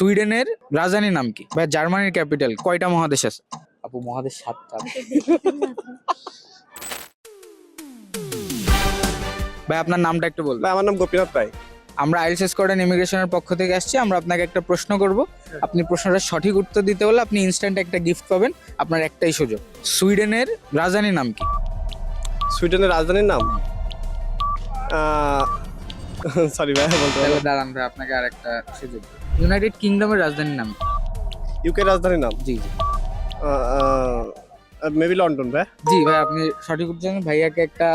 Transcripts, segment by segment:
সুইডেনের রাজধানীর নাম কি? বা জার্মানির ক্যাপিটাল কয়টা মহাদেশ আছে? আপু মহাদেশ সাতটা। ভাই আপনার নামটা একটু বলবেন। আমার নাম গোপীনাথ রায়। আমরা আইএলস স্কোয়াড ইমিগ্রেশনের পক্ষ থেকে আসছি। আমরা আপনাকে একটা প্রশ্ন করব। আপনি প্রশ্নটা সঠিক উত্তর দিতে হলে আপনি ইনস্ট্যান্ট একটা গিফট পাবেন। আপনার একটাই সুযোগ। সুইডেনের রাজধানীর নাম কি? সুইডেনের রাজধানীর নাম? সরি ভাই বলতে তাহলে দাঁড়ান ভাই আপনাকে আর একটা সুযোগ ইউনাইটেড কিংডমের রাজধানীর নাম কি? ইউকে রাজধানীর নাম? জি জি। মেবি লন্ডন ভাই। জি ভাই আপনি সঠিক উত্তর জানেন। ভাইয়াকে একটা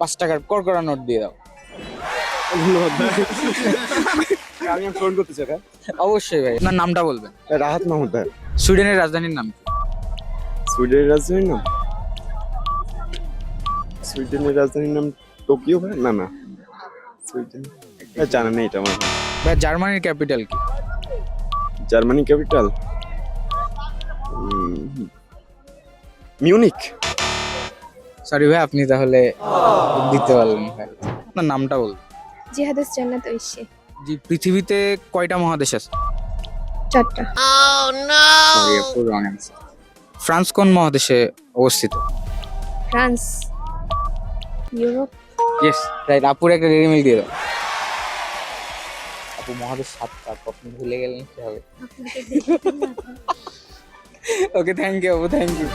পাঁচ টাকার কর করা নোট দিয়ে দাও। ধন্যবাদ আমি ফোন করতে চাই ভাই। অবশ্যই ভাই। আপনার নামটা বলবেন। রাহাত মাহমুদ ভাই। সুইডেনের রাজধানীর নাম কি? সুইডেনের রাজধানীর নাম? সুইডেনের রাজধানীর নাম টোকিও ভাই? না না। সুইডেন জানা নেই এটা আমার। ভাই জার্মানির ক্যাপিটাল কি? Germany capital? মিউনিক সরি ভাই আপনি তাহলে দিতে পারলেন না ভাই। আপনার নামটা বলুন। জিহাদাস জান্নাত ঐশী জি পৃথিবীতে কয়টা মহাদেশ আছে? চারটা। Answer. ফ্রান্স কোন মহাদেশে অবস্থিত? ফ্রান্স। ইউরোপ। ইয়েস রাইট আপুর একটা ডেরি মিল্ক দিয়ে দাও। আপু মহাদেশ সাতটা আপনি ভুলে গেলেন কি হবে। ওকে থ্যাংক ইউ আপু থ্যাংক ইউ